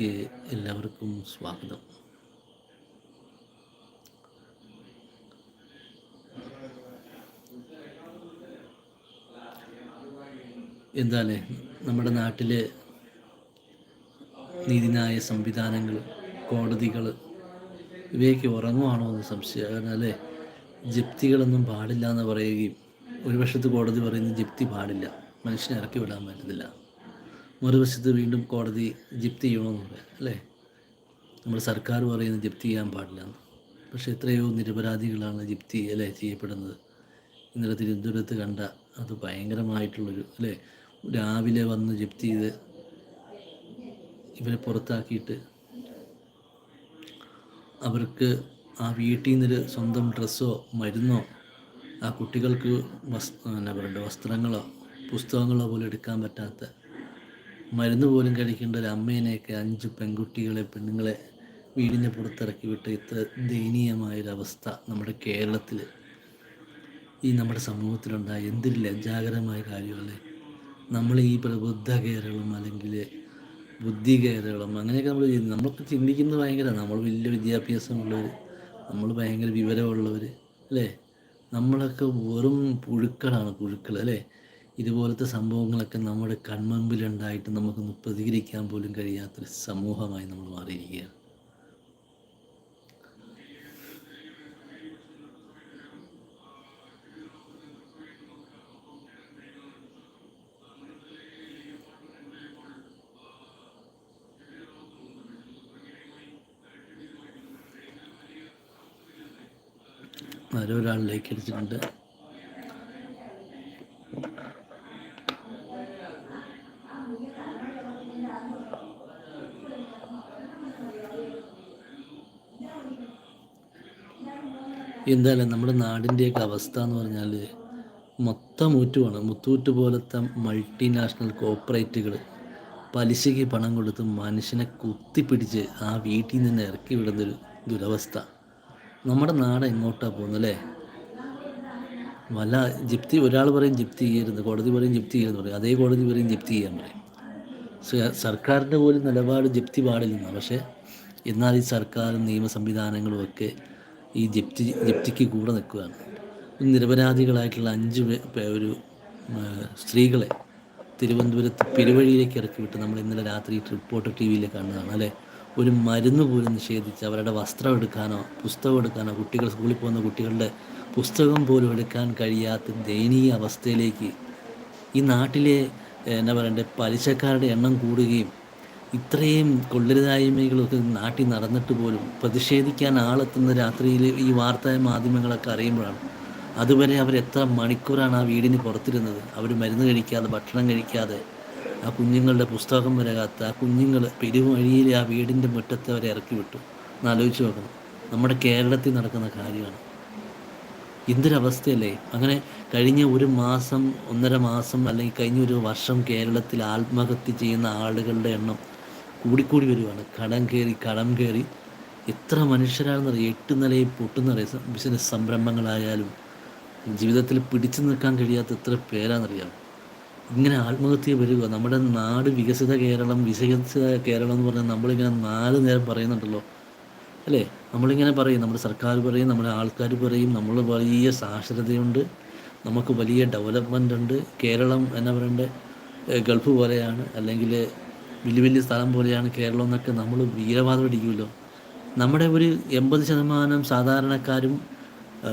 വീഡിയോയിലേക്ക് എല്ലാവർക്കും സ്വാഗതം. എന്താണ് നമ്മുടെ നാട്ടിലെ നീതിനായ സംവിധാനങ്ങൾ കോടതികൾ ഇവയൊക്കെ ഉറങ്ങുവാണോ എന്ന് സംശയം കാരണം അല്ലേ? ജപ്തികളൊന്നും പാടില്ല എന്ന് പറയുകയും ഒരു വശത്ത് കോടതി പറയുന്നത് ജപ്തി പാടില്ല മനുഷ്യനെ ഇറക്കി വിടാൻ പറ്റത്തില്ല. മറുവശത്ത് വീണ്ടും കോടതി ജപ്തി പറയാം അല്ലേ? നമ്മൾ സർക്കാർ പറയുന്നത് ജപ്തി ചെയ്യാൻ പാടില്ല. പക്ഷേ എത്രയോ നിരപരാധികളാണ് ജപ്തി അല്ലേ ചെയ്യപ്പെടുന്നത്. ഇന്നലെ തിരുവനന്തപുരത്ത് കണ്ട അത് ഭയങ്കരമായിട്ടുള്ളൊരു അല്ലേ രാവിലെ വന്ന് ജപ്തി ചെയ്ത് ഇവരെ പുറത്താക്കിയിട്ട് അവർക്ക് ആ വീട്ടിൽ നിന്നൊരു സ്വന്തം ഡ്രസ്സോ മരുന്നോ ആ കുട്ടികൾക്ക് വസ് എന്നാ പറയണ്ട വസ്ത്രങ്ങളോ പുസ്തകങ്ങളോ പോലും എടുക്കാൻ പറ്റാത്ത മരുന്ന് പോലും കഴിക്കേണ്ട ഒരു അമ്മേനെയൊക്കെ അഞ്ച് പെൺകുട്ടികളെ പെണ്ണുങ്ങളെ വീടിന്റെ പുറത്തിറക്കി വിട്ട് ഇത്ര ദയനീയമായൊരവസ്ഥ നമ്മുടെ കേരളത്തിൽ ഈ നമ്മുടെ സമൂഹത്തിലുണ്ടായ എന്തൊരു ലജ്ജാകരമായ കാര്യമല്ലേ? നമ്മൾ ഈ പ്രബുദ്ധ കേരളം അല്ലെങ്കിൽ ബുദ്ധി കേരളം അങ്ങനെയൊക്കെ നമ്മൾ ചെയ്യുന്നത്. നമ്മളൊക്കെ ചിന്തിക്കുന്നത് ഭയങ്കര. നമ്മൾ വലിയ വിദ്യാഭ്യാസമുള്ളവർ നമ്മൾ ഭയങ്കര വിവരമുള്ളവർ അല്ലേ? നമ്മളൊക്കെ വെറും പുഴുക്കളാണ് പുഴുക്കൾ അല്ലേ? ഇതുപോലത്തെ സംഭവങ്ങളൊക്കെ നമ്മുടെ കൺമുമ്പിലുണ്ടായിട്ട് നമുക്കൊന്ന് പ്രതികരിക്കാൻ പോലും കഴിയാത്തൊരു സമൂഹമായി നമ്മൾ മാറിയിരിക്കുകയാണ്. ആരോ ഒരാളിലേക്ക് ലൈക്ക് അടിച്ചിട്ടുണ്ട് എന്തായാലും നമ്മുടെ നാടിന്റെയൊക്കെ അവസ്ഥ എന്ന് പറഞ്ഞാൽ മൊത്തം ഊറ്റുമാണ് മുത്തൂറ്റ് പോലത്തെ മൾട്ടിനാഷണൽ കോപ്പറേറ്റുകൾ പലിശയ്ക്ക് പണം കൊടുത്ത് മനുഷ്യനെ കുത്തിപ്പിടിച്ച് ആ വീട്ടിൽ നിന്ന് ഇറക്കി വിടുന്നൊരു ദുരവസ്ഥ. നമ്മുടെ നാട് എങ്ങോട്ടാണ് പോകുന്നല്ലേ? വല്ല ജിപ്തി ഒരാൾ പറയും ജിപ്തി ചെയ്യരുത് കോടതി പറയും ജിപ്തി ചെയ്യരുത് പറയും. അതേ കോടതി പറയും ജിപ്തി ചെയ്യാൻ പറയും. സർക്കാരിന്റെ പോലും നിലപാട് ജിപ്തി പാടില്ലെന്നാണ് പക്ഷേ എന്നാൽ ഈ സർക്കാരും നിയമ സംവിധാനങ്ങളും ഒക്കെ ഈ ജപ്തി ജപ്തിക്ക് കൂടെ നിൽക്കുകയാണ്. നിരപരാധികളായിട്ടുള്ള അഞ്ച് ഒരു സ്ത്രീകളെ തിരുവനന്തപുരത്ത് പെരുവഴിയിലേക്ക് ഇറക്കി വിട്ട് നമ്മൾ ഇന്നലെ രാത്രി റിപ്പോർട്ടർ ടി വിയിൽ കാണുന്നതാണ് അല്ലേ? ഒരു മരുന്ന് പോലും നിഷേധിച്ച് അവരുടെ വസ്ത്രം എടുക്കാനോ പുസ്തകം എടുക്കാനോ കുട്ടികൾ സ്കൂളിൽ പോകുന്ന കുട്ടികളുടെ പുസ്തകം പോലും എടുക്കാൻ കഴിയാത്ത ദയനീയ അവസ്ഥയിലേക്ക് ഈ നാട്ടിലെ എന്താ പറയണ്ടേ പലിശക്കാരുടെ എണ്ണം കൂടുകയും ഇത്രയും കൊള്ളരുതായ്മകളൊക്കെ നാട്ടിൽ നടന്നിട്ട് പോലും പ്രതിഷേധിക്കാൻ ആളെത്തുന്ന രാത്രിയിൽ ഈ വാർത്താ മാധ്യമങ്ങളൊക്കെ അറിയുമ്പോഴാണ്. അതുവരെ അവർ എത്ര മണിക്കൂറാണ് ആ വീടിന് പുറത്തിരുന്നത്. അവർ മരുന്ന് കഴിക്കാതെ ഭക്ഷണം കഴിക്കാതെ ആ കുഞ്ഞുങ്ങളുടെ പുസ്തകം വരകാത്ത ആ കുഞ്ഞുങ്ങൾ പെരുവഴിയിൽ ആ വീടിന്റെ മുറ്റത്തെ അവരെ ഇറക്കി വിട്ടു. എന്നാലോചിച്ച് നോക്കണം. നമ്മുടെ കേരളത്തിൽ നടക്കുന്ന കാര്യമാണ്. എന്തൊരവസ്ഥയല്ലേ അങ്ങനെ കഴിഞ്ഞ ഒരു മാസം ഒന്നര മാസം അല്ലെങ്കിൽ കഴിഞ്ഞ ഒരു വർഷം കേരളത്തിൽ ആത്മഹത്യ ചെയ്യുന്ന ആളുകളുടെ എണ്ണം കൂടിക്കൂടി വരുവാണ്. കടം കയറി കടം കയറി. എത്ര മനുഷ്യരാണെന്നറിയാം എട്ട് നിലയിൽ പൊട്ടുന്നറിയാം ബിസിനസ് സംരംഭങ്ങളായാലും ജീവിതത്തിൽ പിടിച്ചു നിൽക്കാൻ കഴിയാത്ത എത്ര പേരാണെന്നറിയാം. ഇങ്ങനെ ആത്മഹത്യ വരിക. നമ്മുടെ നാട് വികസിത കേരളം വികസിത കേരളം എന്ന് പറഞ്ഞാൽ നമ്മളിങ്ങനെ നാല് നേരം പറയുന്നുണ്ടല്ലോ. അല്ലേ? നമ്മളിങ്ങനെ പറയും. നമ്മുടെ സർക്കാർ പറയും നമ്മുടെ ആൾക്കാർ പറയും. നമ്മൾ വലിയ സാക്ഷരതയുണ്ട്. നമുക്ക് വലിയ ഡെവലപ്മെന്റ് ഉണ്ട്. കേരളം എന്നാ പറയണ്ടേ ഗൾഫ് പോലെയാണ്. അല്ലെങ്കിൽ വലിയ വലിയ സ്ഥലം പോലെയാണ് കേരളം എന്നൊക്കെ നമ്മൾ വീരവാദം അടിക്കുമല്ലോ നമ്മുടെ ഒരു എൺപത് ശതമാനം സാധാരണക്കാരും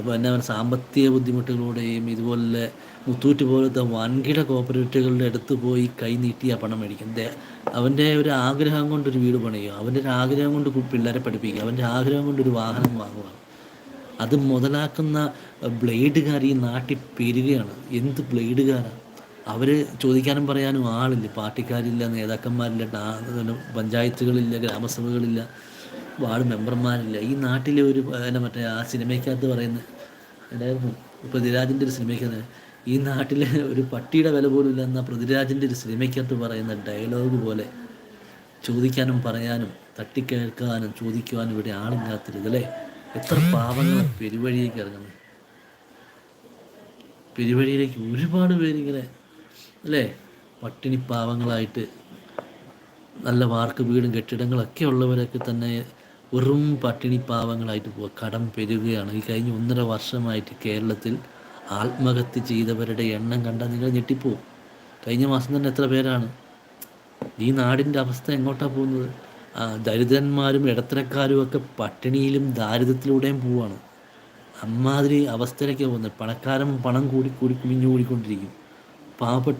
പിന്നെ സാമ്പത്തിക ബുദ്ധിമുട്ടുകളുടെയും ഇതുപോലെ മുത്തൂറ്റ് പോലത്തെ വൻകിട കോപ്പറേറ്റീവുകളുടെ അടുത്ത് പോയി കൈ നീട്ടി ആ പണം മേടിക്കും. അവന്റെ ഒരു ആഗ്രഹം കൊണ്ടൊരു വീട് പണിയുക അവന്റെ ഒരു ആഗ്രഹം കൊണ്ട് പിള്ളേരെ പഠിപ്പിക്കുക അവന്റെ ആഗ്രഹം കൊണ്ടൊരു വാഹനം വാങ്ങുക. അത് മുതലാക്കുന്ന ബ്ലേഡുകാർ ഈ നാട്ടിൽ പെരുകയാണ്. എന്ത് ബ്ലേഡുകാരാണ് അവർ ചോദിക്കാനും പറയാനും ആളില്ല. പാർട്ടിക്കാരില്ല നേതാക്കന്മാരില്ല പഞ്ചായത്തുകളില്ല ഗ്രാമസഭകളില്ല വാർഡ് മെമ്പർമാരില്ല. ഈ നാട്ടിലെ ഒരു എന്നാ മറ്റേ ആ സിനിമയ്ക്കകത്ത് പറയുന്ന ഉണ്ടായിരുന്നു പൃഥ്വിരാജിന്റെ ഒരു സിനിമയ്ക്കകത്ത് ഈ നാട്ടിലെ ഒരു പട്ടിയുടെ വില പോലും ഇല്ല എന്ന പൃഥ്വിരാജിന്റെ ഒരു സിനിമയ്ക്കകത്ത് പറയുന്ന ഡയലോഗ് പോലെ ചോദിക്കാനും പറയാനും തട്ടിക്കേൾക്കാനും ചോദിക്കുവാനും ഇവിടെ ആളില്ലാത്തരുതല്ലേ എത്ര പാവങ്ങൾ പെരുവഴിയേക്ക് ഇറങ്ങുന്നത്. പെരുവഴിയിലേക്ക് ഒരുപാട് പേരിങ്ങനെ അല്ലേ? പട്ടിണി പാവങ്ങളായിട്ട് നല്ല വാർക്ക് വീടും കെട്ടിടങ്ങളൊക്കെ ഉള്ളവരൊക്കെ തന്നെ വെറും പട്ടിണി പാവങ്ങളായിട്ട് പോവുക കടം പെരുകയാണ് ഈ കഴിഞ്ഞ ഒന്നര വർഷമായിട്ട് കേരളത്തിൽ ആത്മഹത്യ ചെയ്തവരുടെ എണ്ണം കണ്ടാൽ നിങ്ങൾ ഞെട്ടിപ്പോവും. കഴിഞ്ഞ മാസം തന്നെ എത്ര പേരാണ്? ഈ നാടിന്റെ അവസ്ഥ എങ്ങോട്ടാണ് പോകുന്നത്? ദരിദ്രന്മാരും ഇടത്തരക്കാരും ഒക്കെ പട്ടിണിയിലും ദാരിദ്ര്യത്തിലൂടെയും പോവാണ് അമ്മാതിരി അവസ്ഥയിലേക്ക് പോകുന്നത്. പണക്കാരൻ പണം കൂടി കൂടി കുഞ്ഞു കൂടിക്കൊണ്ടിരിക്കും പാവപ്പെട്ട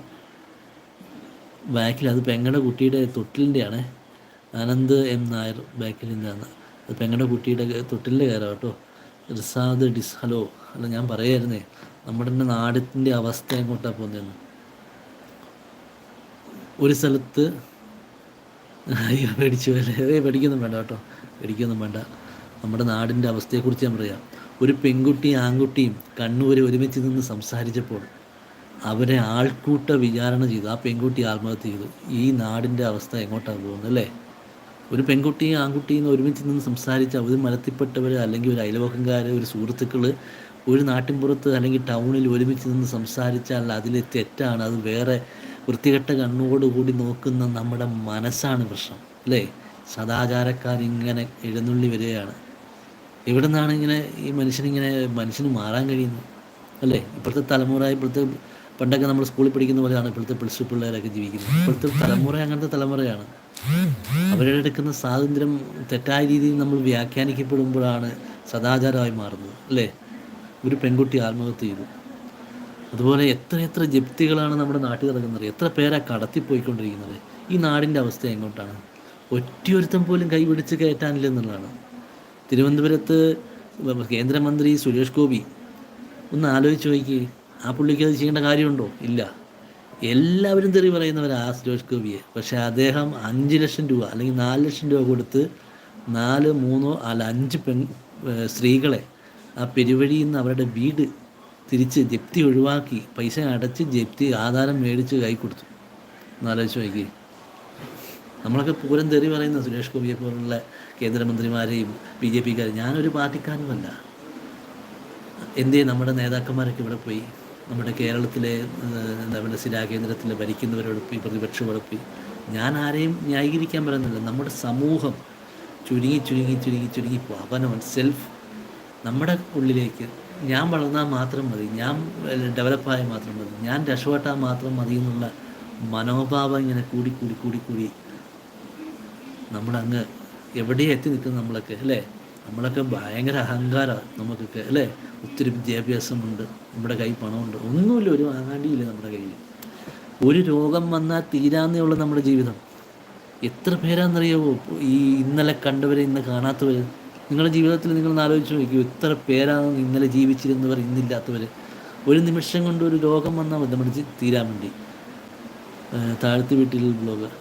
ബാക്കിൽ അത് പെങ്ങളുടെ കുട്ടിയുടെ തൊട്ടിലിന്റെയാണ്. അനന്ത് എം നായർ ബാക്കിൽ നിന്നാണ് അത് പെങ്ങളുടെ കുട്ടിയുടെ തൊട്ടിലിന്റെ കയറാം കേട്ടോ. റിസാദ് ഡിസ് ഹലോ. അല്ല ഞാൻ പറയായിരുന്നേ നമ്മുടെ നാടിന്റെ അവസ്ഥ എങ്ങോട്ടാണ് പോകുന്നതെന്ന്. ഒരു സ്ഥലത്ത് പേടിച്ചു അല്ലേ പേടിക്കൊന്നും വേണ്ട കേട്ടോ. പേടിക്കൊന്നും വേണ്ട. നമ്മുടെ നാടിന്റെ അവസ്ഥയെക്കുറിച്ച് ഞാൻ പറയാം. ഒരു പെൺകുട്ടിയും ആൺകുട്ടിയും കണ്ണൂർ ഒരുമിച്ച് നിന്ന് സംസാരിച്ചപ്പോൾ അവരെ ആൾക്കൂട്ട വിചാരണ ചെയ്തു. ആ പെൺകുട്ടി ആത്മഹത്യ ചെയ്തു. ഈ നാടിന്റെ അവസ്ഥ എങ്ങോട്ടാണ് പോകുന്നത് അല്ലേ? ഒരു പെൺകുട്ടിയും ആൺകുട്ടിയും ഒരുമിച്ച് നിന്ന് സംസാരിച്ച് അവർ മലത്തിപ്പെട്ടവർ അല്ലെങ്കിൽ ഒരു അയൽവക്കംകാർ ഒരു സുഹൃത്തുക്കൾ ഒരു നാട്ടിൻപുറത്ത് അല്ലെങ്കിൽ ടൗണിൽ ഒരുമിച്ച് നിന്ന് സംസാരിച്ചാൽ അതിലെ തെറ്റാണ്. അത് വേറെ വൃത്തികെട്ട കണ്ണോടുകൂടി നോക്കുന്ന നമ്മുടെ മനസ്സാണ് പ്രശ്നം അല്ലേ? സദാചാരക്കാരിങ്ങനെ എഴുന്നള്ളി വരികയാണ്. എവിടെ നിന്നാണ് ഇങ്ങനെ ഈ മനുഷ്യനിങ്ങനെ മനുഷ്യന് മാറാൻ കഴിയുന്നത് അല്ലേ? ഇപ്പോഴത്തെ തലമുറ ഇപ്പോഴത്തെ പണ്ടൊക്കെ നമ്മൾ സ്കൂളിൽ പഠിക്കുന്ന പോലെയാണ് ഇപ്പോഴത്തെ പ്ലസ് ടു പിള്ളേരൊക്കെ ജീവിക്കുന്നത്. ഇപ്പോഴത്തെ തലമുറ അങ്ങനത്തെ തലമുറയാണ്. അവരുടെ എടുക്കുന്ന സ്വാതന്ത്ര്യം തെറ്റായ രീതിയിൽ നമ്മൾ വ്യാഖ്യാനിക്കപ്പെടുമ്പോഴാണ് സദാചാരമായി മാറുന്നത് അല്ലേ? ഒരു പെൺകുട്ടി ആത്മഹത്യ ചെയ്തു. അതുപോലെ എത്ര എത്ര ജപ്തികളാണ് നമ്മുടെ നാട്ടിൽ നടക്കുന്നത്. എത്ര പേരാ കടത്തിപ്പോയിക്കൊണ്ടിരിക്കുന്നത്. ഈ നാടിന്റെ അവസ്ഥ എങ്ങോട്ടാണ്? ഒറ്റയൊരുത്തം പോലും കൈപിടിച്ച് കയറ്റാനില്ല എന്നുള്ളതാണ്. തിരുവനന്തപുരത്ത് കേന്ദ്രമന്ത്രി സുരേഷ് ഗോപി ഒന്ന് ആലോചിച്ച് നോക്കി ആ പുള്ളിക്ക് അത് ചെയ്യേണ്ട കാര്യമുണ്ടോ? ഇല്ല. എല്ലാവരും തെറി പറയുന്നവരാ ആ സുരേഷ് ഗോപിയെ. പക്ഷേ അദ്ദേഹം അഞ്ച് ലക്ഷം രൂപ അല്ലെങ്കിൽ നാല് ലക്ഷം രൂപ കൊടുത്ത് നാല് മൂന്നോ അല്ല അഞ്ച് പെൺ സ്ത്രീകളെ ആ പെരുവഴിയിൽ നിന്ന് അവരുടെ വീട് തിരിച്ച് ജപ്തി ഒഴിവാക്കി പൈസ അടച്ച് ജപ്തി ആധാരം മേടിച്ച് കൈ കൊടുത്തു. എന്നാലോചിച്ച് നോക്കി. നമ്മളൊക്കെ പൂരം തെറി പറയുന്ന സുരേഷ് ഗോപിയെ പോലുള്ള കേന്ദ്രമന്ത്രിമാരെയും ബി ജെ പിക്കാരെയും ഞാനൊരു പാർട്ടിക്കാരുമല്ല എന്തേ നമ്മുടെ നേതാക്കന്മാരൊക്കെ ഇവിടെ പോയി? നമ്മുടെ കേരളത്തിലെ നമ്മുടെ എന്താ പറയുക പ്രതിപക്ഷമോടൊപ്പി ഞാൻ ആരെയും ന്യായീകരിക്കാൻ പറയുന്നില്ല. നമ്മുടെ സമൂഹം ചുരുങ്ങി ചുരുങ്ങി ചുരുങ്ങി ചുരുങ്ങി അവനവൻ സെൽഫ് നമ്മുടെ ഉള്ളിലേക്ക് ഞാൻ വളർന്നാൽ മാത്രം മതി ഞാൻ ഡെവലപ്പായാൽ മാത്രം മതി ഞാൻ രക്ഷപ്പെട്ടാൽ മാത്രം മതി എന്നുള്ള മനോഭാവം ഇങ്ങനെ കൂടി കൂടി കൂടി കൂടി നമ്മളങ്ങ് എവിടെ എത്തി നിൽക്കുന്നു നമ്മളൊക്കെ അല്ലേ? നമ്മളൊക്കെ ഭയങ്കര അഹങ്കാരമാണ് നമുക്കൊക്കെ അല്ലേ? ഒത്തിരി വിദ്യാഭ്യാസമുണ്ട് നമ്മുടെ കയ്യിൽ പണമുണ്ട്. ഒന്നുമില്ല ഒരു ആണ്ടിയില്ല നമ്മുടെ കയ്യിൽ. ഒരു രോഗം വന്നാൽ തീരാന്നേ ഉള്ളൂ നമ്മുടെ ജീവിതം. എത്ര പേരാണെന്നറിയാവോ ഈ ഇന്നലെ കണ്ടവരെ ഇന്ന് കാണാത്തവർ നിങ്ങളുടെ ജീവിതത്തിൽ നിങ്ങൾ ആലോചിച്ച് നോക്കൂ എത്ര പേരാണ് ഇന്നലെ ജീവിച്ചിരുന്നവർ ഇന്നില്ലാത്തവർ ഒരു നിമിഷം കൊണ്ട് ഒരു രോഗം വന്നാൽ മതി നമ്മുടെ തീരാൻ വേണ്ടി. താഴ്ത്തി വീട്ടിൽ ബ്ലോഗർ.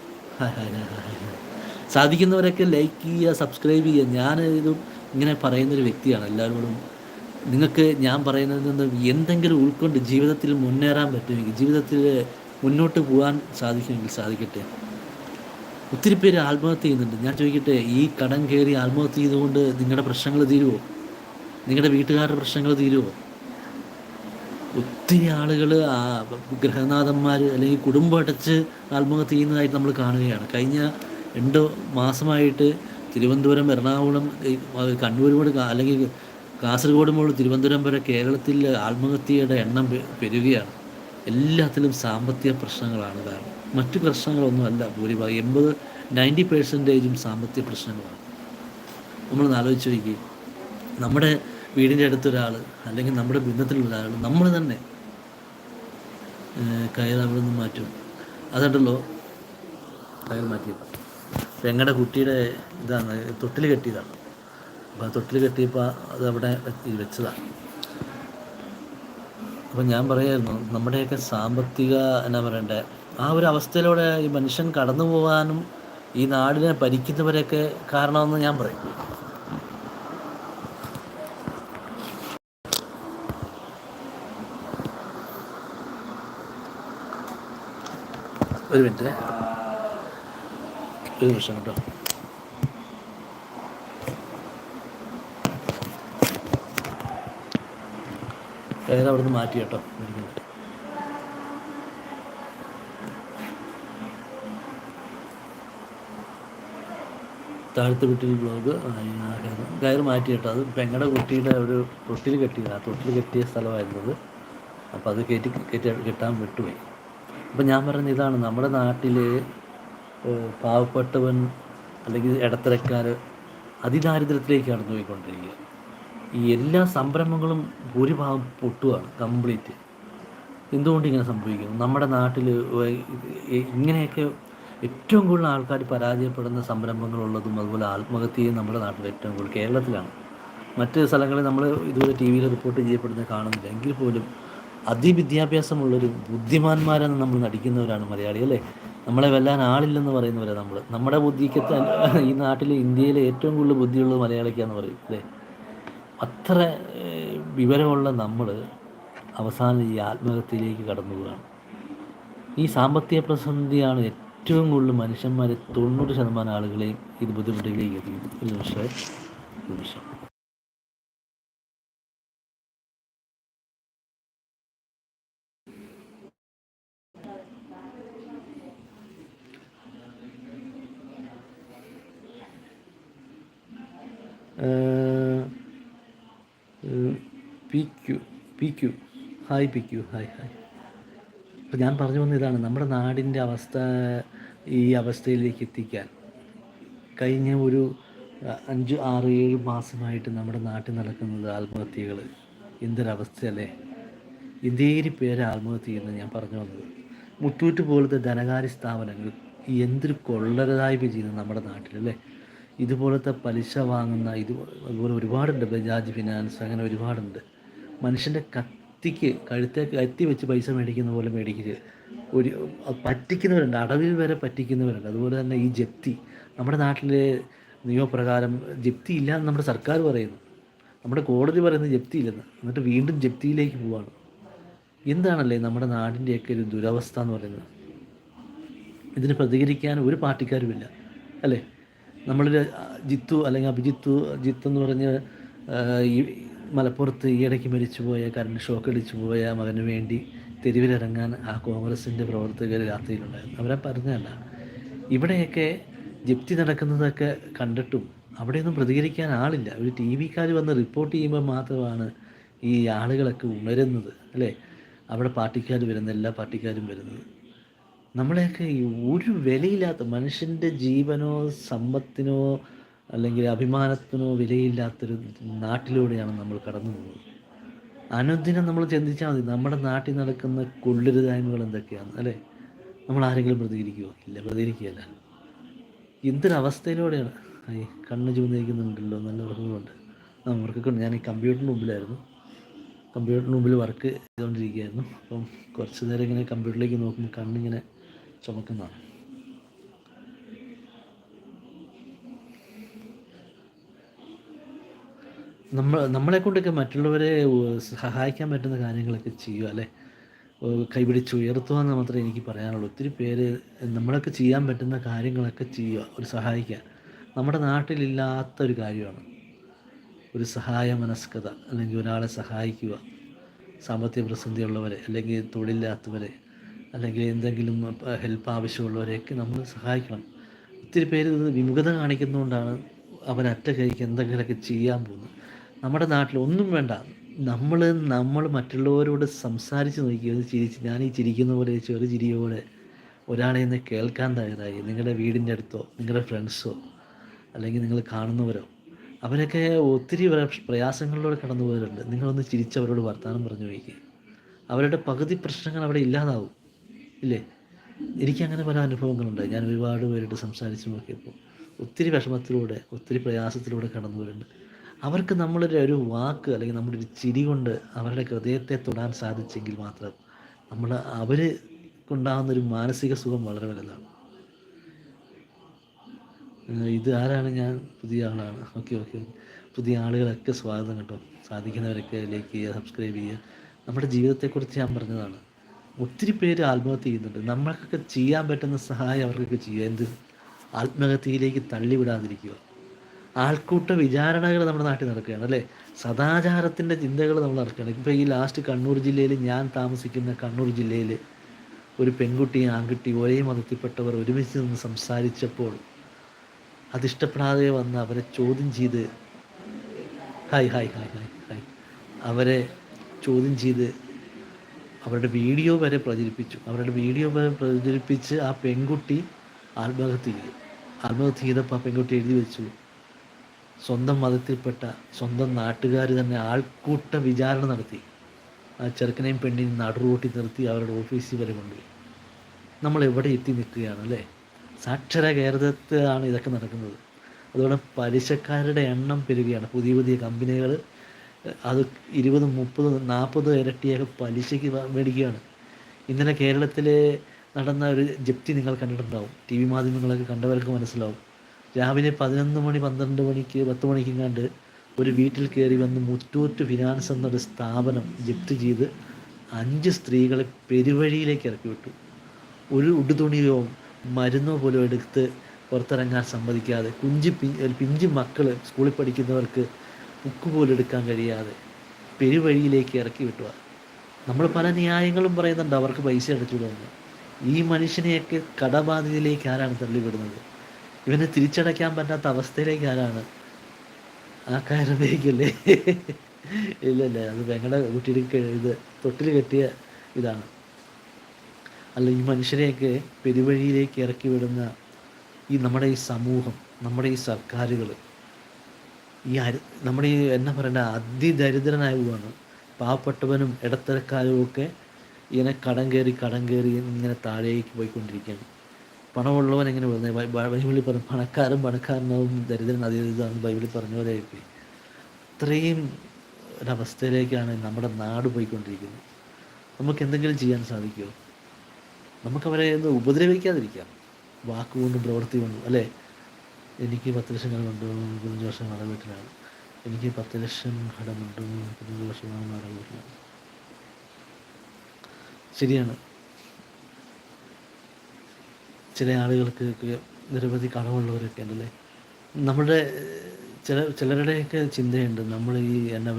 സാധിക്കുന്നവരൊക്കെ ലൈക്ക് ചെയ്യുക സബ്സ്ക്രൈബ് ചെയ്യുക. ഞാൻ ഇങ്ങനെ പറയുന്നൊരു വ്യക്തിയാണ് എല്ലാവരോടും. നിങ്ങൾക്ക് ഞാൻ പറയുന്നതിൽ നിന്ന് എന്തെങ്കിലും ഉൾക്കൊണ്ട് ജീവിതത്തിൽ മുന്നേറാൻ പറ്റുമെങ്കിൽ ജീവിതത്തിൽ മുന്നോട്ട് പോകാൻ സാധിക്കുമെങ്കിൽ സാധിക്കട്ടെ. ഒത്തിരി പേര് ആത്മഹത്യ ചെയ്യുന്നുണ്ട്. ഞാൻ ചോദിക്കട്ടെ ഈ കടം കയറി ആത്മഹത്യ ചെയ്തുകൊണ്ട് നിങ്ങളുടെ പ്രശ്നങ്ങൾ തീരുമോ നിങ്ങളുടെ വീട്ടുകാരുടെ പ്രശ്നങ്ങൾ തീരുമോ ഒത്തിരി ആളുകൾ ഗ്രഹനാഥന്മാർ അല്ലെങ്കിൽ കുടുംബം അടച്ച് ആത്മഹത്യ ചെയ്യുന്നതായിട്ട് നമ്മൾ കാണുകയാണ്. കഴിഞ്ഞ രണ്ട് മാസമായിട്ട് തിരുവനന്തപുരം എറണാകുളം കണ്ണൂർ കൂടെ അല്ലെങ്കിൽ കാസർഗോഡ് മുതൽ തിരുവനന്തപുരം വരെ കേരളത്തിൽ ആത്മഹത്യയുടെ എണ്ണം പെരുകയാണ്. എല്ലാത്തിലും സാമ്പത്തിക പ്രശ്നങ്ങളാണ് കാരണം. മറ്റു പ്രശ്നങ്ങളൊന്നുമല്ല ഭൂരിഭാഗം. എൺപത് നയന്റി പേഴ്സന്റേജും സാമ്പത്തിക പ്രശ്നങ്ങളാണ്. നമ്മളൊന്ന് ആലോചിച്ച് നോക്കി. നമ്മുടെ വീടിന്റെ അടുത്തൊരാൾ അല്ലെങ്കിൽ നമ്മുടെ ബന്ധത്തിലുള്ള ഒരാൾ നമ്മൾ തന്നെ കയർ അവിടെ നിന്ന് മാറ്റും. അതുണ്ടല്ലോ കയർ മാറ്റിയത്. പെങ്ങളുടെ കുട്ടിയുടെ ഇതാണ് തൊട്ടിൽ കെട്ടിയതാണ്. അപ്പോൾ തൊട്ടിൽ കെട്ടിയപ്പോൾ അതവിടെ വെച്ച് വെച്ചതാണ് അപ്പം ഞാൻ പറയായിരുന്നു നമ്മുടെയൊക്കെ സാമ്പത്തിക എന്നാ പറയണ്ടേ ആ ഒരു അവസ്ഥയിലൂടെ ഈ മനുഷ്യൻ കടന്നു പോകാനും ഈ നാടിനെ ഭരിക്കുന്നവരൊക്കെ കാരണമെന്ന് ഞാൻ പറയും. ഒരു മിനിറ്റ്. ഒരു നിമിഷം കേട്ടോ? ഏതാ അവിടെ നിന്ന് മാറ്റി കേട്ടോ? താഴത്തെ വീട്ടിൽ ബ്ലോഗ് കയർ മാറ്റി കേട്ടോ. അത് പെങ്ങടെ കുട്ടിയുടെ ഒരു തൊട്ടിൽ കെട്ടിയത്. ആ തൊട്ടിൽ കെട്ടിയ സ്ഥലമായിരുന്നത് അപ്പോൾ അത് കയറ്റി കെട്ടി കെട്ടാൻ വിട്ടുപോയി. അപ്പോൾ ഞാൻ പറയുന്നത് ഇതാണ്. നമ്മുടെ നാട്ടിൽ പാവപ്പെട്ടവൻ അല്ലെങ്കിൽ ഇടത്തരക്കാർ അതിദാരിദ്ര്യത്തിലേക്ക് കടന്നു പോയിക്കൊണ്ടിരിക്കുക ഈ എല്ലാ സംരംഭങ്ങളും ഭൂരിഭാഗം പൊട്ടുകയാണ് കംപ്ലീറ്റ് എന്തുകൊണ്ട് ഇങ്ങനെ സംഭവിക്കുന്നു? നമ്മുടെ നാട്ടിൽ ഇങ്ങനെയൊക്കെ ഏറ്റവും കൂടുതൽ ആൾക്കാർ പരാജയപ്പെടുന്ന സംരംഭങ്ങളുള്ളതും അതുപോലെ ആത്മഹത്യയും നമ്മുടെ നാട്ടിൽ ഏറ്റവും കൂടുതൽ കേരളത്തിലാണ്. മറ്റ് സ്ഥലങ്ങളിൽ നമ്മൾ ഇതുപോലെ ടി വിയിൽ റിപ്പോർട്ട് ചെയ്യപ്പെടുന്നത് കാണുന്നില്ല. എങ്കിൽ പോലും അതിവിദ്യാഭ്യാസമുള്ളൊരു ബുദ്ധിമാന്മാരെന്ന് നമ്മൾ നടിക്കുന്നവരാണ് മലയാളി അല്ലേ? നമ്മളെ വെല്ലാൻ ആളില്ലെന്ന് പറയുന്നവരാണ് നമ്മൾ നമ്മുടെ ബുദ്ധിക്ക് ഈ നാട്ടിൽ ഇന്ത്യയിലെ ഏറ്റവും കൂടുതൽ ബുദ്ധിയുള്ളത് മലയാളിക്കാന്ന് പറയും അല്ലേ? അത്ര വിവരമുള്ള നമ്മൾ അവസാനം ഈ ആത്മഹത്യയിലേക്ക് കടന്നു പോവുകയാണ്. ഈ സാമ്പത്തിക പ്രതിസന്ധിയാണ് ഏറ്റവും കൂടുതൽ മനുഷ്യന്മാരെ തൊണ്ണൂറ് ശതമാനം ആളുകളെയും ഇത് ബുദ്ധിമുട്ടിലേക്ക് എത്തിക്കുന്നത്. ഒരു നിമിഷം നിമിഷം. P Q P Q hi P Q hi hi. അപ്പോൾ ഞാൻ പറഞ്ഞു വന്ന ഇതാണ് നമ്മുടെ നാടിന്റെ അവസ്ഥ ഈ അവസ്ഥയിലേക്ക് എത്തിക്കാൻ. കഴിഞ്ഞ ഒരു അഞ്ച് ആറ് ഏഴ് മാസമായിട്ട് നമ്മുടെ നാട്ടിൽ നടക്കുന്നത് ആത്മഹത്യകൾ എന്തൊരവസ്ഥയല്ലേ? ഇന്ത്യയിൽ പേര് ആത്മഹത്യ ചെയ്യുന്നത് ഞാൻ പറഞ്ഞു വന്നത്. മുത്തൂറ്റ് പോലത്തെ ധനകാര്യ സ്ഥാപനങ്ങൾ എന്തൊരു കൊള്ളരുതായ്മ ചെയ്യുന്നത് നമ്മുടെ നാട്ടിൽ അല്ലേ ഇതുപോലത്തെ പലിശ വാങ്ങുന്ന ഇതുപോലെ ഒരുപാടുണ്ട്. ബജാജ് ഫിനാൻസ് അങ്ങനെ ഒരുപാടുണ്ട്. മനുഷ്യന്റെ കത്തിക്ക് കഴുത്തെ കത്തി വെച്ച് പൈസ മേടിക്കുന്ന പോലെ മേടിക്കുക ഒരു പറ്റിക്കുന്നവരുണ്ട്. അടവിൽ വരെ പറ്റിക്കുന്നവരുണ്ട്. അതുപോലെ തന്നെ ഈ ജപ്തി. നമ്മുടെ നാട്ടിലെ നിയമപ്രകാരം ജപ്തി ഇല്ല എന്ന് നമ്മുടെ സർക്കാർ പറയുന്നു. നമ്മുടെ കോടതി പറയുന്നത് ജപ്തി ഇല്ലെന്ന്. എന്നിട്ട് വീണ്ടും ജപ്തിയിലേക്ക് പോവാണ്. എന്താണല്ലേ നമ്മുടെ നാടിന്റെയൊക്കെ ഒരു ദുരവസ്ഥ എന്ന് പറയുന്നത്? ഇതിന് പ്രതികരിക്കാൻ ഒരു പാർട്ടിക്കാരുമില്ല. അല്ലേ? നമ്മളിൽ ജിത്തു അല്ലെങ്കിൽ അഭിജിത്തു ജിത്തു എന്ന് പറഞ്ഞ് ഈ മലപ്പുറത്ത് ഈയിടയ്ക്ക് മരിച്ചുപോയ കറണ്ട് ഷോക്ക് അടിച്ചു പോയ മകന് വേണ്ടി തെരുവിലിറങ്ങാൻ ആ കോൺഗ്രസിന്റെ പ്രവർത്തകർ രാത്രിയിലുണ്ടായിരുന്നു. അവരെ പറഞ്ഞതല്ല. ഇവിടെയൊക്കെ ജപ്തി നടക്കുന്നതൊക്കെ കണ്ടിട്ടും അവിടെയൊന്നും പ്രതികരിക്കാൻ ആളില്ല. ഒരു ടി വിക്കാർ വന്ന് റിപ്പോർട്ട് ചെയ്യുമ്പോൾ മാത്രമാണ് ഈ ആളുകളൊക്കെ ഉണരുന്നത് അല്ലേ? അവിടെ പാർട്ടിക്കാർ വരുന്ന എല്ലാ പാർട്ടിക്കാരും വരുന്നത്. നമ്മളെയൊക്കെ ഒരു വിലയില്ലാത്ത മനുഷ്യന്റെ ജീവനോ സമ്പത്തിനോ അല്ലെങ്കിൽ അഭിമാനത്തിനോ വിലയില്ലാത്തൊരു നാട്ടിലൂടെയാണ് നമ്മൾ കടന്നു പോകുന്നത്. അനുദിനം നമ്മൾ ചിന്തിച്ചാൽ മതി നമ്മുടെ നാട്ടിൽ നടക്കുന്ന കൊള്ളരുതായ്മകൾ എന്തൊക്കെയാണ് അല്ലേ? നമ്മൾ ആരെങ്കിലും പ്രതികരിക്കുമോ ഇല്ല പ്രതികരിക്കുകയല്ല. എന്തൊരവസ്ഥയിലൂടെയാണ്? ഈ കണ്ണ് ചുമന്നിരിക്കുന്നുണ്ടല്ലോ നല്ല ആ ഉറക്കൊക്കെ ഞാൻ ഈ കമ്പ്യൂട്ടറിന് മുമ്പിലായിരുന്നു. കമ്പ്യൂട്ടറിന് മുമ്പിൽ വർക്ക് ചെയ്തുകൊണ്ടിരിക്കുകയായിരുന്നു. അപ്പം കുറച്ച് നേരം ഇങ്ങനെ കമ്പ്യൂട്ടറിലേക്ക് നോക്കുമ്പോൾ കണ്ണിങ്ങനെ ചുമക്കുന്നതാണ് നമ്മൾ നമ്മളെ കൊണ്ടൊക്കെ മറ്റുള്ളവരെ സഹായിക്കാൻ പറ്റുന്ന കാര്യങ്ങളൊക്കെ ചെയ്യുക അല്ലേ? കൈപിടിച്ച് ഉയർത്തുക എന്ന് മാത്രമേ എനിക്ക് പറയാനുള്ളൂ. ഒത്തിരി പേര് നമ്മളൊക്കെ ചെയ്യാൻ പറ്റുന്ന കാര്യങ്ങളൊക്കെ ചെയ്യുക ഒരു സഹായിക്കുക. നമ്മുടെ നാട്ടിലില്ലാത്ത ഒരു കാര്യമാണ്. ഒരു സഹായ മനസ്കത അല്ലെങ്കിൽ ഒരാളെ സഹായിക്കുക. സാമ്പത്തിക പ്രതിസന്ധിയുള്ളവരെ അല്ലെങ്കിൽ തൊഴിലില്ലാത്തവരെ അല്ലെങ്കിൽ എന്തെങ്കിലും ഹെൽപ്പ് ആവശ്യമുള്ളവരെയൊക്കെ നമ്മൾ സഹായിക്കണം. ഒത്തിരി പേര് വിമുഖത കാണിക്കുന്നതുകൊണ്ടാണ് അവൻ കൈക്ക് എന്തെങ്കിലുമൊക്കെ ചെയ്യാൻ പോകുന്നത്. നമ്മുടെ നാട്ടിൽ ഒന്നും വേണ്ട. നമ്മൾ നമ്മൾ മറ്റുള്ളവരോട് സംസാരിച്ച് നോക്കി ചിരിച്ച്. ഞാൻ ഈ ചിരിക്കുന്ന പോലെ ചെറു ചിരിയോടെ ഒരാളെ നിന്ന് കേൾക്കാൻ തയ്യാറായി. നിങ്ങളുടെ വീടിന്റെ അടുത്തോ നിങ്ങളുടെ ഫ്രണ്ട്സോ അല്ലെങ്കിൽ നിങ്ങൾ കാണുന്നവരോ. അവരൊക്കെ ഒത്തിരി പ്രയാസങ്ങളിലൂടെ കടന്നു പോയവരുണ്ട് നിങ്ങളൊന്ന് ചിരിച്ചവരോട് വർത്തമാനം പറഞ്ഞു നോക്കി അവരുടെ പകുതി പ്രശ്നങ്ങൾ അവിടെ ഇല്ലാതാവും. ഇല്ലേ? എനിക്കങ്ങനെ പല അനുഭവങ്ങളുണ്ട് ഞാൻ ഒരുപാട് പേരോട് സംസാരിച്ച് നോക്കിയപ്പോൾ ഒത്തിരി വിഷമത്തിലൂടെ ഒത്തിരി പ്രയാസത്തിലൂടെ കടന്നവരുണ്ട് അവർക്ക് നമ്മളൊരു ഒരു വാക്ക് അല്ലെങ്കിൽ നമ്മുടെ ഒരു ചിരി കൊണ്ട് അവരുടെ ഹൃദയത്തെ തൊടാൻ സാധിച്ചെങ്കിൽ മാത്രം നമ്മൾ അവർ കൊണ്ടാകുന്നൊരു മാനസിക സുഖം വളരെ വലുതാണ്. ഇത് ആരാണ് ഞാൻ? പുതിയ ആളാണ്. Okay okay. പുതിയ ആളുകളൊക്കെ സ്വാഗതം കേട്ടോ. സാധിക്കുന്നവരൊക്കെ ലൈക്ക് ചെയ്യുക സബ്സ്ക്രൈബ് ചെയ്യുക. നമ്മുടെ ജീവിതത്തെക്കുറിച്ച് ഞാൻ പറഞ്ഞതാണ്. ഒത്തിരി പേര് ആത്മഹത്യ ചെയ്യുന്നുണ്ട്. നമ്മൾക്കൊക്കെ ചെയ്യാൻ പറ്റുന്ന സഹായം അവർക്കൊക്കെ ചെയ്യുക എന്ത്? ആത്മഹത്യയിലേക്ക് തള്ളിവിടാതിരിക്കുക. ആൾക്കൂട്ട വിചാരണകൾ നമ്മുടെ നാട്ടിൽ നടക്കുകയാണ് അല്ലേ? സദാചാരത്തിന്റെ ചിന്തകൾ നമ്മൾ നടക്കുകയാണ്. ഇപ്പോൾ ഈ ലാസ്റ്റ് കണ്ണൂർ ജില്ലയിൽ ഞാൻ താമസിക്കുന്ന കണ്ണൂർ ജില്ലയിൽ ഒരു പെൺകുട്ടിയും ആൺകുട്ടി ഒരേ മതത്തിൽപ്പെട്ടവർ ഒരുമിച്ച് നിന്ന് സംസാരിച്ചപ്പോൾ അതിഷ്ടപ്പെടാതെ വന്ന് അവരെ ചോദ്യം ചെയ്ത് hi hi hi hi hi. അവരെ ചോദ്യം ചെയ്ത് അവരുടെ വീഡിയോ വരെ പ്രചരിപ്പിച്ചു. അവരുടെ വീഡിയോ വരെ പ്രചരിപ്പിച്ച് ആ പെൺകുട്ടി ആത്മഹത്യ ചെയ്തു ആത്മഹത്യ ചെയ്തപ്പോൾ ആ പെൺകുട്ടി എഴുതി വെച്ചു. സ്വന്തം മതത്തിൽപ്പെട്ട സ്വന്തം നാട്ടുകാർ തന്നെ ആൾക്കൂട്ട വിചാരണ നടത്തി. ആ ചെറുക്കനെയും പെണ്ണിനെയും നടുറൂട്ടി നിർത്തി അവരുടെ ഓഫീസിൽ വരെ കൊണ്ടുപോയി. നമ്മൾ എവിടെ എത്തി നിൽക്കുകയാണ് അല്ലേ? സാക്ഷര കേരളത്തിലാണ് ഇതൊക്കെ നടക്കുന്നത്. അതുകൊണ്ട് പലിശക്കാരുടെ എണ്ണം പെരുകയാണ്. പുതിയ പുതിയ കമ്പനികൾ അത് ഇരുപത് മുപ്പത് നാൽപ്പത് ഇരട്ടിയൊക്കെ പലിശയ്ക്ക് മേടിക്കുകയാണ്. ഇന്നലെ കേരളത്തിൽ നടന്ന ഒരു ജപ്തി നിങ്ങൾ കണ്ടിട്ടുണ്ടാവും. ടി വി മാധ്യമങ്ങളൊക്കെ കണ്ടവർക്ക് മനസ്സിലാവും. രാവിലെ പതിനൊന്ന് മണി പന്ത്രണ്ട് മണിക്ക് പത്ത് മണിക്കെങ്ങാണ്ട് ഒരു വീട്ടിൽ കയറി വന്ന് മുത്തൂറ്റ് ഫിനാൻസ് എന്നൊരു സ്ഥാപനം ജപ്തി ചെയ്ത് അഞ്ച് സ്ത്രീകളെ പെരുവഴിയിലേക്ക് ഇറക്കി വിട്ടു. ഒരു ഉടുതുണിയോ മരുന്നോ പോലും എടുത്ത് പുറത്തിറങ്ങാൻ സമ്മതിക്കാതെ കുഞ്ചി പിഞ്ചു മക്കൾ സ്കൂളിൽ പഠിക്കുന്നവർക്ക് ബുക്ക് പോലെടുക്കാൻ കഴിയാതെ പെരുവഴിയിലേക്ക് ഇറക്കി വിട്ടുക നമ്മൾ പല ന്യായങ്ങളും പറയുന്നുണ്ട് അവർക്ക് പൈസ അടച്ചുവിടുന്നത് ഈ മനുഷ്യനെയൊക്കെ കടബാധ്യതയിലേക്ക് ആരാണ് തള്ളിവിടുന്നത്? ഇവനെ തിരിച്ചടയ്ക്കാൻ പറ്റാത്ത അവസ്ഥയിലേക്ക് ആരാണ്? ആ കാരണത്തേക്കല്ലേ ഇല്ലല്ലേ അത് ഞങ്ങളുടെ കുട്ടിയുടെ ഇത് തൊട്ടിൽ കെട്ടിയ ഇതാണ്. അല്ല ഈ മനുഷ്യരെയൊക്കെ പെരുവഴിയിലേക്ക് ഇറക്കി വിടുന്ന ഈ നമ്മുടെ ഈ സമൂഹം നമ്മുടെ ഈ സർക്കാരുകൾ ഈ അരി നമ്മുടെ ഈ എന്നാ പറയേണ്ട അതിദരിദ്രനായ പോവാണ്. പാവപ്പെട്ടവനും ഇടത്തരക്കാരും ഒക്കെ ഇങ്ങനെ കടം കയറി കടം കയറി ഇങ്ങനെ താഴേക്ക് പോയിക്കൊണ്ടിരിക്കുകയാണ്. പണമുള്ളവൻ എങ്ങനെ വരുന്നത് ബൈബിളിൽ പറഞ്ഞു പണക്കാരൻ പണക്കാരനാവും ദരിദ്രൻ അതിദരിദ്രനാവും ബൈബിളിൽ പറഞ്ഞ പോലെ ആയിപ്പോയി ഇത്രയും ഒരവസ്ഥയിലേക്കാണ് നമ്മുടെ നാട് പോയിക്കൊണ്ടിരിക്കുന്നത്. നമുക്ക് എന്തെങ്കിലും ചെയ്യാൻ സാധിക്കുമോ? നമുക്കവരെ ഒന്ന് ഉപദ്രവിക്കാതിരിക്കാം. വാക്കുകൊണ്ടും പ്രവൃത്തി കൊണ്ടും അല്ലേ? എനിക്ക് പത്ത് ലക്ഷം കടമുണ്ട് പതിനഞ്ച് വർഷം വാടക വീട്ടിലാണ്. എനിക്ക് പത്ത് ലക്ഷം കടമുണ്ട് പതിനഞ്ച് വർഷം വാടക വീട്ടിലാണ്. ശരിയാണ്. ചില ആളുകൾക്ക് നിരവധി കടമുള്ളവരൊക്കെ ഉണ്ടല്ലേ? നമ്മുടെ ചില ചിലരുടെയൊക്കെ ചിന്തയുണ്ട്. നമ്മൾ ഈ എന്നാ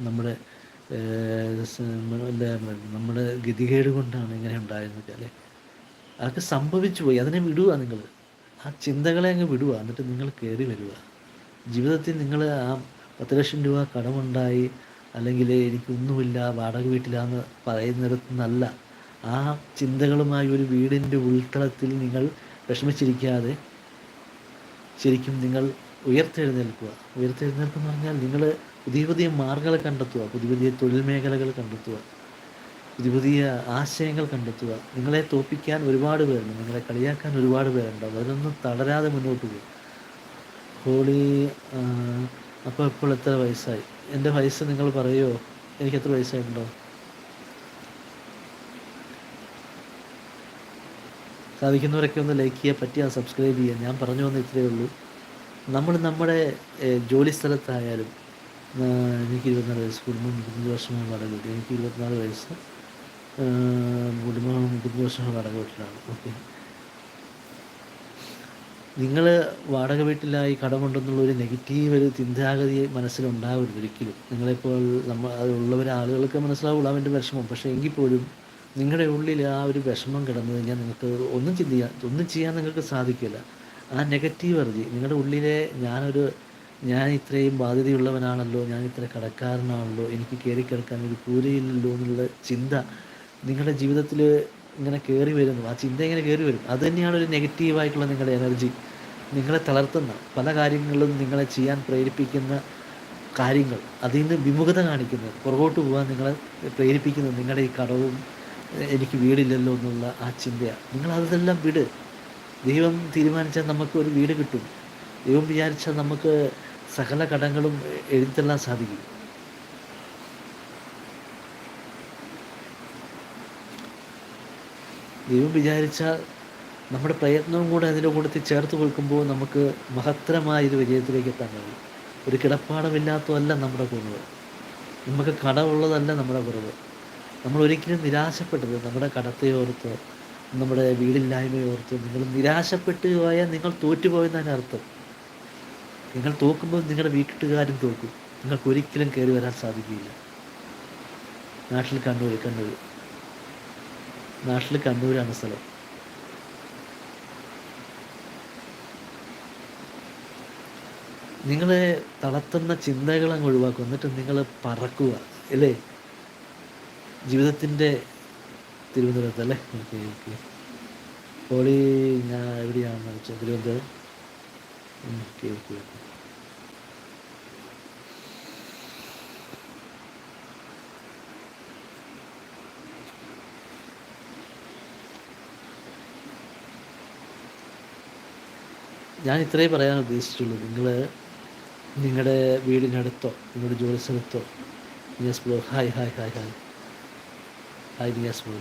നമ്മുടെ എന്താ നമ്മുടെ ഗതികേട് കൊണ്ടാണ് ഇങ്ങനെ ഉണ്ടായിരുന്നത് അല്ലേ? അതൊക്കെ സംഭവിച്ചു പോയി. അതിനെ വിടുക നിങ്ങൾ ആ ചിന്തകളെ അങ്ങ് വിടുക എന്നിട്ട് നിങ്ങൾ കയറി വരിക ജീവിതത്തിൽ നിങ്ങൾ ആ പത്ത് ലക്ഷം രൂപ കടമുണ്ടായി അല്ലെങ്കിൽ എനിക്കൊന്നുമില്ല വാടക വീട്ടിലാന്ന് പറയുന്നിടത്ത് നിന്നല്ല ആ ചിന്തകളുമായി ഒരു വീടിന്റെ ഉൾത്തളത്തിൽ നിങ്ങൾ വിഷമിച്ചിരിക്കാതെ ശരിക്കും നിങ്ങൾ ഉയർത്തെഴുന്നേൽക്കുക. എന്ന് പറഞ്ഞാൽ നിങ്ങൾ പുതിയ പുതിയ മാർഗങ്ങൾ കണ്ടെത്തുക പുതിയ പുതിയ തൊഴിൽ മേഖലകൾ കണ്ടെത്തുക. പുതിയ പുതിയ ആശയങ്ങൾ കണ്ടെത്തുക. നിങ്ങളെ തോപ്പിക്കാൻ ഒരുപാട് പേരുണ്ട്. നിങ്ങളെ കളിയാക്കാൻ ഒരുപാട് പേരുണ്ടാവും അതൊന്നും തളരാതെ മുന്നോട്ട് പോകും ഹോളി അപ്പോൾ ഇപ്പോൾ എത്ര വയസ്സായി? എന്റെ വയസ്സ് നിങ്ങൾ പറയുമോ എനിക്ക് എത്ര വയസ്സായിട്ടുണ്ടോ? സാധിക്കുന്നവരൊക്കെ ഒന്ന് ലൈക്ക് ചെയ്യുക പറ്റിയാൽ സബ്സ്ക്രൈബ് ചെയ്യുക ഞാൻ പറഞ്ഞു വന്ന ഇത്രയേ ഉള്ളൂ. നമ്മൾ നമ്മുടെ ജോലി സ്ഥലത്തായാലും എനിക്ക് ഇരുപത്തിനാല് വയസ്സ് കുടുംബം ഇരുപത്തഞ്ച് വർഷം അടങ്ങിയിട്ട് എനിക്ക് ഇരുപത്തിനാല് വയസ്സ്. കുടുംബം വർഷമായി വാടക വീട്ടിലാണ്. ഓക്കെ. നിങ്ങൾ വാടക വീട്ടിലായി കടമുണ്ടെന്നുള്ള ഒരു നെഗറ്റീവ് ഒരു ചിന്താഗതി മനസ്സിലുണ്ടാവരുത് ഒരിക്കലും. നിങ്ങളെപ്പോൾ നമ്മൾ അതിലുള്ളവർ ആളുകൾക്ക് മനസ്സിലാവുള്ളൂ അവന്റെ വിഷമം. പക്ഷേ എങ്കിൽ പോലും നിങ്ങളുടെ ഉള്ളിൽ ആ ഒരു വിഷമം കിടന്നു കഴിഞ്ഞാൽ നിങ്ങൾക്ക് ഒന്നും ചിന്തിക്കാൻ ഒന്നും ചെയ്യാൻ നിങ്ങൾക്ക് സാധിക്കില്ല. ആ നെഗറ്റീവ് എർജി നിങ്ങളുടെ ഉള്ളിലെ ഞാനൊരു ഞാൻ ഇത്രയും ബാധ്യതയുള്ളവനാണല്ലോ ഞാൻ ഇത്ര കടക്കാരനാണല്ലോ എനിക്ക് കയറി കിടക്കാൻ ഒരു കൂരയില്ലല്ലോ എന്നുള്ള ചിന്ത നിങ്ങളുടെ ജീവിതത്തിൽ ഇങ്ങനെ കയറി വരുന്നു. ആ ചിന്ത ഇങ്ങനെ കയറി വരും. അത് തന്നെയാണ് ഒരു നെഗറ്റീവായിട്ടുള്ള നിങ്ങളുടെ എനർജി നിങ്ങളെ തളർത്തുന്ന പല കാര്യങ്ങളും നിങ്ങളെ ചെയ്യാൻ പ്രേരിപ്പിക്കുന്ന കാര്യങ്ങൾ. അതിൽ നിന്ന് വിമുഖത കാണിക്കുന്നത് പുറകോട്ട് പോകാൻ നിങ്ങളെ പ്രേരിപ്പിക്കുന്നത് നിങ്ങളുടെ ഈ കടവും എനിക്ക് വീടില്ലല്ലോ എന്നുള്ള ആ ചിന്തയാണ്. നിങ്ങൾ അതെല്ലാം വിട്. ദൈവം തീരുമാനിച്ചാൽ നമുക്ക് ഒരു വീട് കിട്ടും. ദൈവം വിചാരിച്ചാൽ നമുക്ക് സകല കടങ്ങളും എ- എഴുതിത്തള്ളാൻ സാധിക്കും. ദൈവം വിചാരിച്ചാൽ നമ്മുടെ പ്രയത്നവും കൂടെ അതിന്റെ കൂട്ടത്തിൽ ചേർത്ത് കൊടുക്കുമ്പോൾ നമുക്ക് മഹത്തരമായ ഒരു വിജയത്തിലേക്ക് എത്താൻ കഴിയും. ഒരു കിടപ്പാടമില്ലാത്തതല്ല നമ്മുടെ കുറവ്. നമുക്ക് കടമുള്ളതല്ല നമ്മുടെ കുറവ്. നമ്മൾ ഒരിക്കലും നിരാശപ്പെട്ടത് നമ്മുടെ കടത്തെ ഓർത്ത് നമ്മുടെ വീടില്ലായ്മയെ ഓർത്ത് നിങ്ങൾ നിരാശപ്പെട്ട് പോയാൽ നിങ്ങൾ തോറ്റുപോയെന്നാണ് അർത്ഥം. നിങ്ങൾ തോക്കുമ്പോൾ നിങ്ങളുടെ വീട്ടുകാരും തോക്കും. നിങ്ങൾക്ക് ഒരിക്കലും കയറി വരാൻ സാധിക്കില്ല നാട്ടിൽ കണ്ണൂർ കണ്ണൂർ നാട്ടിൽ കണ്ണൂരാണ് സ്ഥലം. നിങ്ങളെ തളർത്തുന്ന ചിന്തകൾ അങ്ങ് ഒഴിവാക്കുക. എന്നിട്ട് നിങ്ങൾ പറക്കുക അല്ലേ? ജീവിതത്തിന്റെ തിരുവനന്തപുരത്ത് അല്ലേ? Okay okay. ഹോളി ഞാൻ എവിടെയാണെന്ന് വെച്ചാൽ തിരുവനന്തപുരം? Okay okay okay. ഞാൻ ഇത്രയും പറയാൻ ഉദ്ദേശിച്ചുള്ളൂ. നിങ്ങൾ നിങ്ങളുടെ വീടിനടുത്തോ നിങ്ങളുടെ ജോലി സ്ഥലത്തോ Niyas blow hi hi hi hi. Hi Niyas blow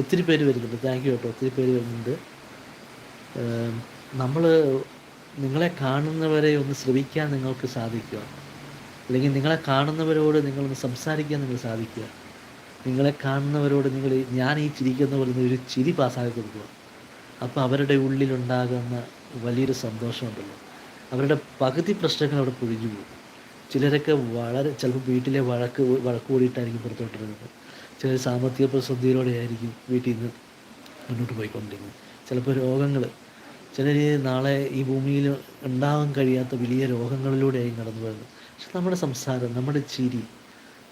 ഒത്തിരി പേര് വരുന്നുണ്ട്. താങ്ക് യു കേട്ടോ. ഒത്തിരി പേര് വരുന്നുണ്ട്. നമ്മൾ നിങ്ങളെ കാണുന്നവരെ ഒന്ന് ശ്രമിക്കാൻ നിങ്ങൾക്ക് സാധിക്കുക. അല്ലെങ്കിൽ നിങ്ങളെ കാണുന്നവരോട് നിങ്ങളൊന്ന് സംസാരിക്കാൻ നിങ്ങൾ സാധിക്കുക. നിങ്ങളെ കാണുന്നവരോട് നിങ്ങൾ ഞാൻ ഈ ചിരിക്കുന്ന പോലെ ഒരു ചിരി പാസ്സാക്കി കൊടുക്കുക. അപ്പോൾ അവരുടെ ഉള്ളിലുണ്ടാകുന്ന വലിയൊരു സന്തോഷമുണ്ടല്ലോ. അവരുടെ പകുതി പ്രശ്നങ്ങൾ അവിടെ പൊഴിഞ്ഞു പോകും. ചിലരൊക്കെ വളരെ ചിലപ്പോൾ വീട്ടിലെ വഴക്ക് വഴക്ക് കൂടിയിട്ടായിരിക്കും പുറത്തോട്ടിരുന്നത്. ചിലർ സാമ്പത്തിക പ്രതിസന്ധിയിലൂടെ ആയിരിക്കും വീട്ടിൽ നിന്ന് മുന്നോട്ട് പോയിക്കൊണ്ടിരിക്കുന്നത് ചിലപ്പോൾ രോഗങ്ങൾ ചിലർ നാളെ ഈ ഭൂമിയിൽ ഉണ്ടാകാൻ കഴിയാത്ത വലിയ രോഗങ്ങളിലൂടെയായി കടന്നു വരുന്നത് പക്ഷെ നമ്മുടെ സംസാരം നമ്മുടെ ചിരി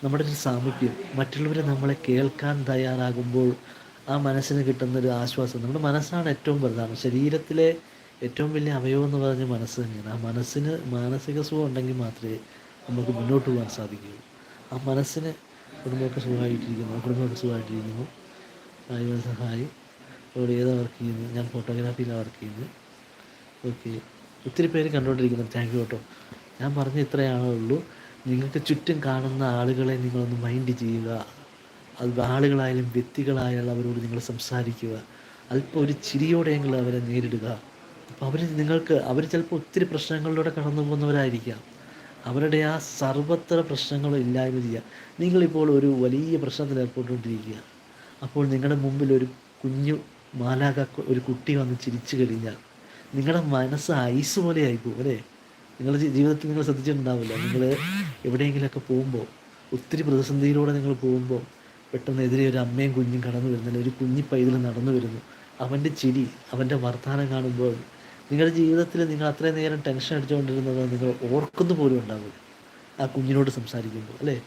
നമ്മുടെ ഒരു സാമീപ്യം മറ്റുള്ളവരെ നമ്മളെ കേൾക്കാൻ തയ്യാറാകുമ്പോൾ ആ മനസ്സിന് കിട്ടുന്നൊരു ആശ്വാസം നമ്മുടെ മനസ്സാണ് ഏറ്റവും പ്രധാനം. ശരീരത്തിലെ ഏറ്റവും വലിയ അവയവം എന്ന് പറഞ്ഞ മനസ്സ് തന്നെയാണ്. ആ മനസ്സിന് മാനസിക സുഖം ഉണ്ടെങ്കിൽ മാത്രമേ നമുക്ക് മുന്നോട്ട് പോകാൻ സാധിക്കുകയുള്ളൂ ആ മനസ്സിന് കുടുംബമൊക്കെ സുഖമായിട്ടിരിക്കുന്നു. കുടുംബമൊക്കെ സുഖമായിട്ടിരിക്കുന്നു. ഹായ് സഹായി. അവിടെ ഏതാണ് വർക്ക് ചെയ്യുന്നത്? ഞാൻ ഫോട്ടോഗ്രാഫിയിലാണ് വർക്ക് ചെയ്യുന്നത്. ഓക്കെ ഒത്തിരി പേര് കണ്ടുകൊണ്ടിരിക്കുന്നു താങ്ക് യു കേട്ടോ. ഞാൻ പറഞ്ഞ ഇത്രയാണേ ഉള്ളൂ. നിങ്ങൾക്ക് ചുറ്റും കാണുന്ന ആളുകളെ നിങ്ങളൊന്ന് മൈൻഡ് ചെയ്യുക. അത് ആളുകളായാലും വ്യക്തികളായാലും അവരോട് നിങ്ങൾ സംസാരിക്കുക. അല്പം ഒരു ചിരിയോടെയെങ്കിലും അവരെ നേരിടുക. അപ്പോൾ അവർ നിങ്ങൾക്ക് അവർ ചിലപ്പോൾ ഒത്തിരി പ്രശ്നങ്ങളിലൂടെ കടന്നു പോകുന്നവരായിരിക്കാം. അവരുടെ ആ സർവത്ര പ്രശ്നങ്ങളും ഇല്ലായ്മ ചെയ്യുക നിങ്ങളിപ്പോൾ ഒരു വലിയ പ്രശ്നത്തിൽ ഏർപ്പെട്ടുകൊണ്ടിരിക്കുക. അപ്പോൾ നിങ്ങളുടെ മുമ്പിൽ ഒരു കുഞ്ഞു മാലാക ഒരു കുട്ടി വന്ന് ചിരിച്ചു കഴിഞ്ഞാൽ നിങ്ങളുടെ മനസ്സ് ഐസ് പോലെ ആയിപ്പോകും അല്ലേ? നിങ്ങളുടെ ജീവിതത്തിൽ നിങ്ങൾ ശ്രദ്ധിച്ചിട്ടുണ്ടാവില്ല. നിങ്ങൾ എവിടെയെങ്കിലുമൊക്കെ പോകുമ്പോൾ ഒത്തിരി പ്രതിസന്ധിയിലൂടെ നിങ്ങൾ പോകുമ്പോൾ പെട്ടെന്ന് എതിരെ ഒരു അമ്മയും കുഞ്ഞും കടന്നു വരുന്നില്ല. ഒരു കുഞ്ഞി പൈതൽ നടന്നു വരുന്നു. അവന്റെ ചിരി അവന്റെ വർത്തമാനം കാണുമ്പോൾ നിങ്ങളുടെ ജീവിതത്തിൽ നിങ്ങൾ അത്രയും നേരം ടെൻഷൻ അടിച്ചുകൊണ്ടിരുന്നത് നിങ്ങൾ ഓർക്കുന്നു പോലും ഉണ്ടാവില്ല. ആ കുഞ്ഞിനോട് സംസാരിക്കുമ്പോൾ അല്ലേ?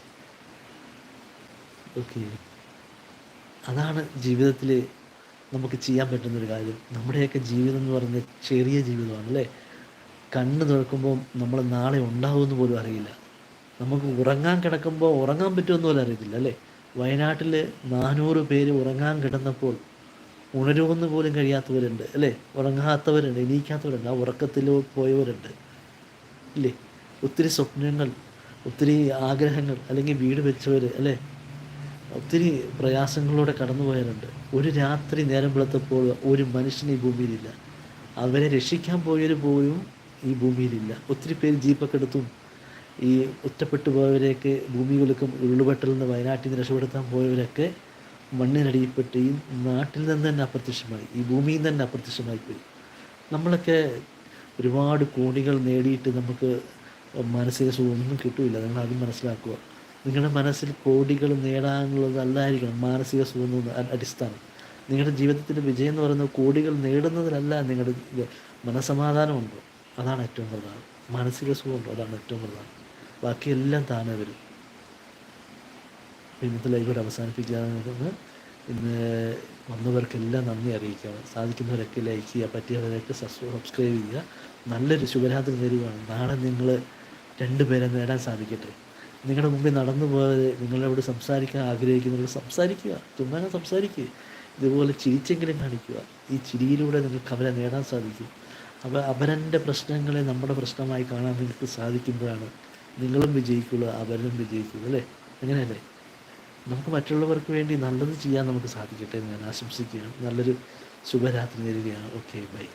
ഓക്കെ അതാണ് ജീവിതത്തിൽ നമുക്ക് ചെയ്യാൻ പറ്റുന്നൊരു കാര്യം. നമ്മുടെയൊക്കെ ജീവിതം എന്ന് പറയുന്നത് ചെറിയ ജീവിതമാണ് അല്ലേ? കണ്ണ് തുറക്കുമ്പോൾ നമ്മൾ നാളെ ഉണ്ടാവുമെന്ന് പോലും അറിയില്ല. നമുക്ക് ഉറങ്ങാൻ കിടക്കുമ്പോൾ ഉറങ്ങാൻ പറ്റുമെന്ന് പോലും അറിയത്തില്ല അല്ലേ? വയനാട്ടിൽ നാനൂറ് പേര് ഉറങ്ങാൻ കിടന്നപ്പോൾ ഉണരുമെന്ന് പോലും കഴിയാത്തവരുണ്ട് അല്ലേ? ഉറങ്ങാത്തവരുണ്ട് എണീക്കാത്തവരുണ്ട് ആ ഉറക്കത്തിൽ പോയവരുണ്ട് ഇല്ലേ? ഒത്തിരി സ്വപ്നങ്ങൾ ഒത്തിരി ആഗ്രഹങ്ങൾ അല്ലെങ്കിൽ വീട് വെച്ചവർ അല്ലേ? ഒത്തിരി പ്രയാസങ്ങളിലൂടെ കടന്നുപോയവരുണ്ട് ഒരു രാത്രി നേരം വെളുത്തപ്പോൾ ഒരു മനുഷ്യൻ ഈ ഭൂമിയിലില്ല. അവരെ രക്ഷിക്കാൻ പോയവർ പോലും ഈ ഭൂമിയിലില്ല. ഒത്തിരി പേര് ജീപ്പൊക്കെ എടുത്തും ഈ ഒറ്റപ്പെട്ടു പോയവരെയൊക്കെ ഭൂമികൾക്കും ഉരുളുപെട്ടലിൽ നിന്ന് വയനാട്ടിൽ നിന്ന് രക്ഷപ്പെടുത്താൻ പോയവരൊക്കെ മണ്ണിനടിയിൽപ്പെട്ട് ഈ നാട്ടിൽ നിന്ന് തന്നെ അപ്രത്യക്ഷമായി ഈ ഭൂമിയിൽ തന്നെ അപ്രത്യക്ഷമായി പോയി. നമ്മളൊക്കെ ഒരുപാട് കോടികൾ നേടിയിട്ട് നമുക്ക് മാനസിക സുഖമൊന്നും കിട്ടില്ല. നിങ്ങൾ ആദ്യം മനസ്സിലാക്കുക. നിങ്ങളുടെ മനസ്സിൽ കോടികൾ നേടാനുള്ളതല്ലായിരിക്കണം മാനസിക സുഖം അടിസ്ഥാനം. നിങ്ങളുടെ ജീവിതത്തിന്റെ വിജയം എന്ന് പറയുന്നത് കോടികൾ നേടുന്നതിലല്ല നിങ്ങളുടെ ഇത്. മനസമാധാനമുണ്ടോ അതാണ് ഏറ്റവും പ്രധാനം. മാനസിക സുഖമുണ്ടോ. അതാണ് ഏറ്റവും പ്രധാനം. ബാക്കിയെല്ലാം താനേ വരും. ഇന്നത്തെ ലൈവ് ഇവിടെ അവസാനിപ്പിക്കാമെന്ന് ഇന്ന് വന്നവർക്കെല്ലാം നന്ദി അറിയിക്കാം സാധിക്കുന്നവരൊക്കെ ലൈക്ക് ചെയ്യുക പറ്റിയവരൊക്കെ സബ്സ്ക്രൈബ് ചെയ്യുക. നല്ലൊരു ശുഭരാത്രി നേരുകയാണ് നാളെ നിങ്ങൾ രണ്ടുപേരെ നേടാൻ സാധിക്കട്ടെ. നിങ്ങളുടെ മുമ്പിൽ നടന്നു പോയത് നിങ്ങളോട് സംസാരിക്കാൻ ആഗ്രഹിക്കുന്നവരോട് സംസാരിക്കുക. ചുമ്മാ സംസാരിക്കുക. ഇതുപോലെ ചിരിച്ചെങ്കിലും കാണിക്കുക. ഈ ചിരിയിലൂടെ നിങ്ങൾക്ക് അവരെ നേടാൻ സാധിക്കും. അവ അവരന്റെ പ്രശ്നങ്ങളെ നമ്മുടെ പ്രശ്നമായി കാണാൻ നിങ്ങൾക്ക് സാധിക്കുമ്പോഴാണ് നിങ്ങളും വിജയിക്കുള്ളൂ അവരും വിജയിക്കുള്ളൂ അല്ലേ? അങ്ങനെയല്ലേ നമുക്ക് മറ്റുള്ളവർക്ക് വേണ്ടി നല്ലത് ചെയ്യാൻ നമുക്ക് സാധിക്കട്ടെ എന്ന് ഞാൻ ആശംസിക്കുകയാണ്. നല്ലൊരു ശുഭരാത്രി നേരുകയാണ്. Okay bye.